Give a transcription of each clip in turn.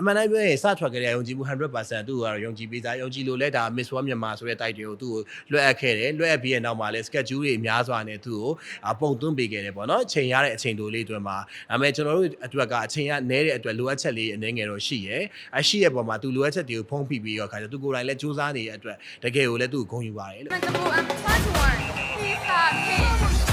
အမှန်တိုင်းပြောရင်စထွက်ကြတဲ့ယုံကြည်မှု100%သူ့ကိုကတော့ယုံကြည်ပေးစားယုံကြည်လို့လဲဒါ Miss World မြန်မာဆိုတဲ့ title ကိုသူ့ကိုလွှဲအပ်ခဲ့တယ်လွှဲအပ်ပြီးတဲ့နောက်မှာလဲ schedule တွေအများစွာနဲ့သူ့ကိုအာပုံသွင်းပေးခဲ့တယ်ပေါ့နော်ချိန်ရတဲ့အချိန်တိုလေးအတွင်းမှာဒါပေမဲ့ကျွန်တော်တို့အတွက်ကအချိန်ကနည်းတဲ့အတွက်လိုအပ်ချက်လေးအနေငယ်တော့ရှိရယ်အရှိရဲ့ပုံမှာသူလိုအပ်ချက်တွေကိုဖုံးဖိပြီးတော့ခါကျသူကိုယ်တိုင်လဲစူးစမ်းနေတဲ့အတွက်တကယ်ကိုလဲသူ့ကိုဂုဏ်ယူပါတယ်လို့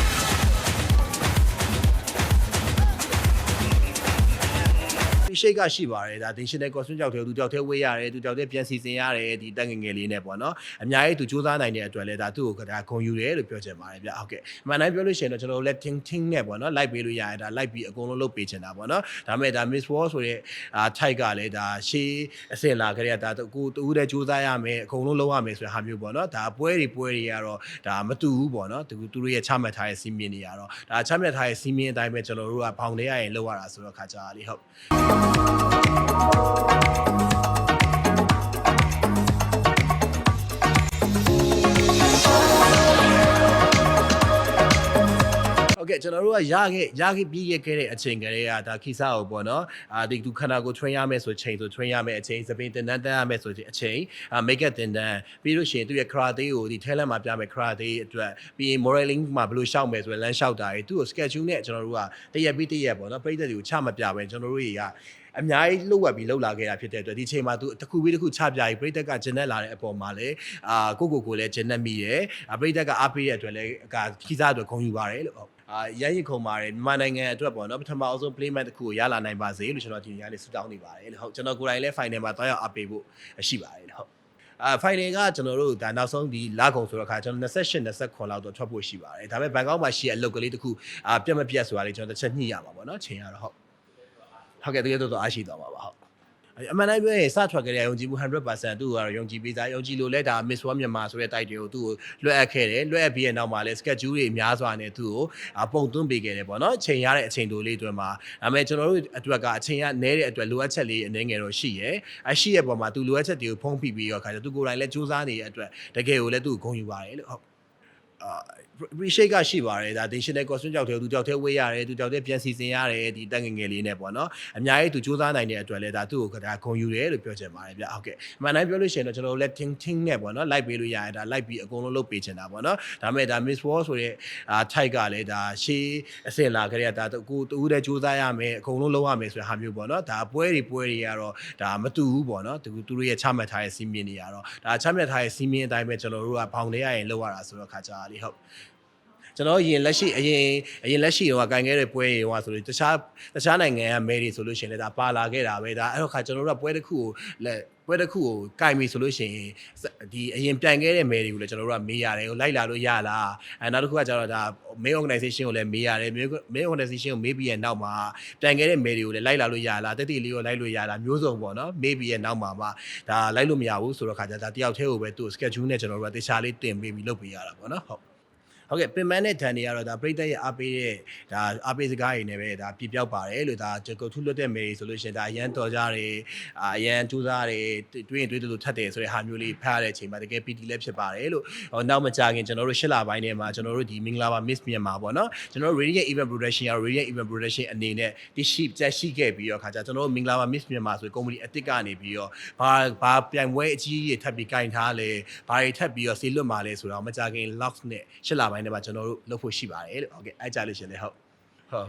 Principal and part one. Pizza cake. ဒီရှိတ်ကရှိပါတယ်ဒါ additional costume ကြောက်တယ်သူကြောက်တယ်ဝေးရတယ်သူကြောက်တယ်ပြန်စီစဉ်ရတယ်ဒီတက်ငယ်ငယ်လေးနဲ့ပေါ့နော်အများကြီးသူစူးစမ်းနိုင်တဲ့အတွက်လဲဒါသူ့ကိုဒါဂုဏ်ယူတယ်လို့ပြောချင်ပါတယ်ဗျဟုတ်ကဲ့အမှန်တိုင်းပြောလို့ရှိရင်တော့ကျွန်တော်တို့လက် ting ting နဲ့ပေါ့နော်လိုက်ပေးလို့ရတယ်ဒါလိုက်ပြီးအကုန်လုံးလုပ်ပေးချင်တာပေါ့နော်ဒါပေမဲ့ဒါ Miss World ဆိုတဲ့အာ type ကလည်းဒါရှေးအစင်လာခဲ့တဲ့ဒါကိုတူးတဲ့စူးစမ်းရမယ်အကုန်လုံးလုပ်ရမယ်ဆိုတဲ့ဟာမျိုးပေါ့နော်ဒါပွဲတွေပွဲတွေကတော့ဒါမတူဘူးပေါ့နော်သူသူတို့ရဲ့ချမှတ်ထားတဲ့စီးမင်းတွေကတော့ဒါချမှတ်ထားတဲ့စီးမင်းအတိုင်းပဲကျွန်တော်တို့ကဘောင်ထဲရရင်လုပ်ရတာဆိုတော့ခါကြတာလေဟုတ်ဟုတ်ကဲ့ကျွန်တော်တို့ကရခဲ့ရခဲ့ပြီးရခဲ့တဲ့အချိန်ကလေးကဒါခိစားကိုပေါ့နော်အာဒီသူခန္ဓာကိုယ် train ရမယ်ဆိုချိန်ဆို train ရမယ်အချိန်သပင်တင်တန်းတန်းရမယ်ဆိုချိန်အချိန်အာ make up တင်တန်းပြီးလို့ရှိရင်သူ့ရဲ့ karate ကိုဒီ talent မှာပြမယ် karate အတွက်ပြီးရင် modeling မှာဘယ်လိုရှောက်မယ်ဆိုရင်လမ်းလျှောက်တာတွေသူ့ကို schedule နဲ့ကျွန်တော်တို့ကတရက်ပြီးတရက်ပေါ့နော်ပြည့်တဲ့တွေကိုချမပြဘဲကျွန်တော်တို့တွေက အများကြီးလှုပ်ဝက်ပြီးလှုပ်လာခဲ့တာဖြစ်တဲ့အတွက်ဒီချိန်မှာသူတစ်ခုပြီးတစ်ခုချပြပြီးပြည်သက်ကဂျန်နဲ့လာတဲ့အပေါ်မှာလည်းအာကိုကိုကိုလည်းဂျန်နဲ့မိတယ်ပြည်သက်ကအားပေးတဲ့အတွက်လည်းကခီးစားအတွက်ဂုဏ်ယူပါတယ်လို့ဟုတ်အာရရင်ခုံပါတယ်မြန်မာနိုင်ငံအတွက်ပေါ့နော်ပထမအဆုံး playmat တစ်ခုကိုရလာနိုင်ပါစေလို့ကျွန်တော်ဒီနေ့ကနေဆုတောင်းနေပါတယ်လို့ဟုတ်ကျွန်တော်ကိုယ်တိုင်လည်း final မှာတွားရောက်အားပေးဖို့ရှိပါတယ်လို့ဟုတ်အာ final ကကျွန်တော်တို့ဒါနောက်ဆုံးဒီလကုံဆိုတော့ခါကျွန်တော်28 29လောက်တော့ထွက်ဖို့ရှိပါတယ်ဒါပေမဲ့ဘန်ကောက်မှာရှိတဲ့အလုပ်ကလေးတစ်ခုအာပြတ်မပြတ်ဆိုတာလေးကျွန်တော်တစ်ချက်ညှိရမှာပေါ့နော်ချိန်ရတော့ဟုတ် ဟုတ်ကဲ့တကယ်တော့တော့အားရှိသွားပါပါဟုတ်အမှန်တိုင်းပြောရင်စထွက်ကြတဲ့ယုံကြည်မှု100%သူ့ကိုကတော့ယုံကြည်ပေးစားယုံကြည်လို့လဲဒါ Miss World မြန်မာဆိုတဲ့ title ကိုသူ့ကိုလွှဲအပ်ခဲ့တယ်လွှဲအပ်ပြီးတဲ့နောက်မှာလဲ schedule တွေအများစွာနဲ့သူ့ကိုအာပုံသွင်းပေးခဲ့တယ်ပေါ့နော်ချိန်ရတဲ့အချိန်တိုလေးအတွင်းမှာဒါပေမဲ့ကျွန်တော်တို့အတွက်ကအချိန်ကနည်းတဲ့အတွက်လိုအပ်ချက်လေးအနေငယ်တော့ရှိရယ်အရှိရဲ့ပုံမှာသူလိုအပ်ချက်တွေကိုဖုံးဖိပြီးတော့ခါကျသူကိုယ်တိုင်လဲစူးစမ်းနေတဲ့အတွက်တကယ်ကိုလဲသူ့ကိုဂုဏ်ယူပါတယ်လို့ဟုတ် အာ appreciate ကရှိပါတယ်ဒါ additional costume ကြောက်တယ်သူကြောက်တယ်ဝေးရတယ်သူကြောက်တယ်ပြန်စီစဉ်ရတယ်ဒီတက်ငယ်ငယ်လေးနဲ့ပေါ့နော်အများကြီးသူစူးစမ်းနိုင်တဲ့အတွက်လဲဒါသူ့ကိုဒါဂုဏ်ယူတယ်လို့ပြောချင်ပါတယ်ဗျဟုတ်ကဲ့အမှန်တိုင်းပြောလို့ရှိရင်တော့ကျွန်တော်တို့လက် ting ting နဲ့ပေါ့နော်လိုက်ပေးလို့ရတယ်ဒါလိုက်ပြီးအကုန်လုံးလုပ်ပေးချင်တာပေါ့နော်ဒါပေမဲ့ဒါ Miss World ဆိုတဲ့အာ type ကလည်းဒါရှေးအစင်လာခဲ့တဲ့ဒါကိုတူးတဲ့စူးစမ်းရမယ်အကုန်လုံးလုပ်ရမယ်ဆိုတဲ့ဟာမျိုးပေါ့နော်ဒါပွဲတွေပွဲတွေကတော့ဒါမတူဘူးပေါ့နော်သူသူတို့ရဲ့ချမှတ်ထားတဲ့စီးမင်းတွေကတော့ဒါချမှတ်ထားတဲ့စီးမင်းအတိုင်းပဲကျွန်တော်တို့ကဘောင်ထဲရရင်လုပ်ရတာဆိုတော့ခါကြတာလေဟုတ် ကျွန်တော်ရင်လက်ရှိအရင်အရင်လက်ရှိတော့ကင်ခဲ့တဲ့ပွဲတွေဟိုဆိုလို့တခြားတခြားနိုင်ငံကမဲတွေဆိုလို့ရှိရင်လည်းဒါပါလာခဲ့တာပဲဒါအဲ့တော့ခါကျွန်တော်တို့ကပွဲတစ်ခုကိုလက်ပွဲတစ်ခုကိုကင်ပြီဆိုလို့ရှိရင်ဒီအရင်ပြန်ခဲ့တဲ့မဲတွေကိုလည်းကျွန်တော်တို့ကမေးရတယ်ဟိုလိုက်လာလို့ရလားအဲနောက်တစ်ခုကကျတော့ဒါ main organization ကိုလည်းမေးရတယ် main organization ကိုမေးပြီးရဲ့နောက်မှာပြန်ခဲ့တဲ့မဲတွေကိုလည်းလိုက်လာလို့ရလားတက်တီလေးကိုလိုက်လို့ရလားမျိုးစုံပေါ့နော်မေးပြီးရဲ့နောက်မှာမှဒါလိုက်လို့မရဘူးဆိုတော့ခါကျဒါတယောက်တည်းကိုပဲသူ့ schedule နဲ့ကျွန်တော်တို့ကတခြားလေးတင်ပေးပြီးလုပ်ပေးရတာပေါ့နော်ဟုတ် ဟုတ်ကဲ့ပင်မနဲ့ဒန်တွေကတော့ဒါပြိသက်ရဲ့အားပေးတဲ့ဒါအားပေးစကားတွေနဲ့ပဲဒါပြပြောက်ပါတယ်လို့ဒါဂျကုတ်ထုလွတ်တဲ့မေဆိုလို့ရှိရင်ဒါအရန်တော်ကြတယ်အာအရန်ကျူးစားတယ်တွေးရင်တွေးတယ်လို့ထတ်တယ်ဆိုတဲ့ဟာမျိုးလေးဖတ်ရတဲ့အချိန်မှာတကယ် PT လည်းဖြစ်ပါတယ်လို့ဟောနောက်မကြခင်ကျွန်တော်တို့ရှစ်လပိုင်းထဲမှာကျွန်တော်တို့ဒီမင်္ဂလာပါ Miss မြန်မာပေါ့နော်ကျွန်တော်တို့ Radiant Event Production ရ Radiant Event Production အနေနဲ့ဒီ sheep ချက်ရှိခဲ့ပြီးတော့ခါကြကျွန်တော်တို့မင်္ဂလာပါ Miss မြန်မာဆိုကုမ္ပဏီအစ်စ်ကနေပြီးတော့ဘာဘာပြိုင်ပွဲအကြီးကြီးထပ်ပြီးကင်ထားလဲဘာတွေထပ်ပြီးတော့ဆေးလွတ်มาလဲဆိုတော့မကြခင် lock နဲ့ရှစ်လပိုင်းထဲမှာကျွန်တော်တို့လုပ်ဖို့ရှိပါတယ်လို့ဟုတ်ကဲ့အဲ့ကြလို့ရှင်လေဟုတ်ဟုတ်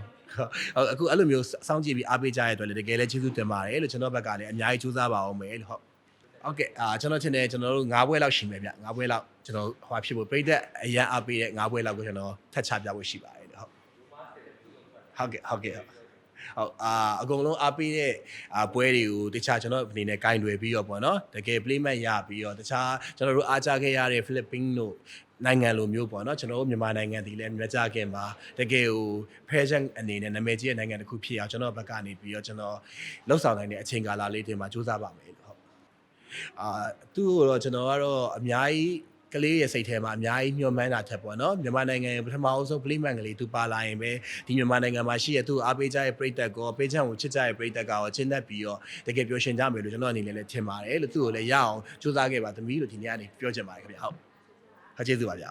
ဟုတ်အခုအဲ့လိုမျိုးစောင့်ကြည့်ပြီးအားပေးကြရတဲ့အတွက်လည်းတကယ်လည်းကျေးဇူးတင်ပါတယ်လို့ကျွန်တော်ဘက်ကလည်းအများကြီးကြိုးစားပါအောင်မယ်လို့ဟုတ်ဟုတ်ကဲ့အာကျွန်တော်ထင်တယ်ကျွန်တော်တို့၅ဘွဲလောက်ရှိမယ်ဗျ၅ဘွဲလောက်ကျွန်တော်ဟိုဖြစ်ဖို့ပြိသက်အရန်အားပေးတဲ့၅ဘွဲလောက်ကိုကျွန်တော်ထပ်ချပြဖို့ရှိပါတယ်လို့ဟုတ်ဟုတ်ကဲ့ဟုတ်ကဲ့ ဟုတ်ဟုတ်အာအကုန်လုံးအားပေးတဲ့အာပွဲတွေကိုတခြားကျွန်တော်အနေနဲ့ဂိုင်းတွေပြီးတော့ပေါ့နော်တကယ် playmat ရပြီးတော့တခြားကျွန်တော်တို့အားကြခဲ့ရတဲ့ Philippines တို့နိုင်ငံလိုမျိုးပေါ့နော်ကျွန်တော်တို့မြန်မာနိုင်ငံဒီလည်းမြကြခင်မှာတကယ်ကို fashion အနေနဲ့နာမည်ကြီးတဲ့နိုင်ငံတစ်ခုဖြစ်အောင်ကျွန်တော်ဘက်ကနေပြီးတော့ကျွန်တော်လှုပ်ဆောင်နိုင်တဲ့အချိန်ကာလလေးတွေမှာစူးစမ်းပါမယ်လို့ဟုတ်အာသူ့ကိုတော့ကျွန်တော်ကတော့အများကြီး ကလေးရဲ့စိတ်ထဲမှာအများကြီးညှော်မှန်းတာထက်ပေါ့နော်မြန်မာနိုင်ငံရဲ့ပထမအဆုံး playman ကလေးသူပါလာရင်ပဲဒီမြန်မာနိုင်ငံမှာရှိရသူ့အားပေးကြရဲ့ပြည်သက်ကောပေးချမ်းကိုချစ်ကြရဲ့ပြည်သက်ကောချင်းသက်ပြီးတော့တကယ်ပျော်ရွှင်ကြမယ်လို့ကျွန်တော်အနေနဲ့လည်းထင်ပါတယ်လို့သူ့ကိုလည်းရအောင်စူးစမ်းခဲ့ပါသမီးလို့ဒီနေ့ကနေပြောချင်ပါတယ်ခင်ဗျဟုတ်ဟုတ်ကျေးဇူးပါဗျာ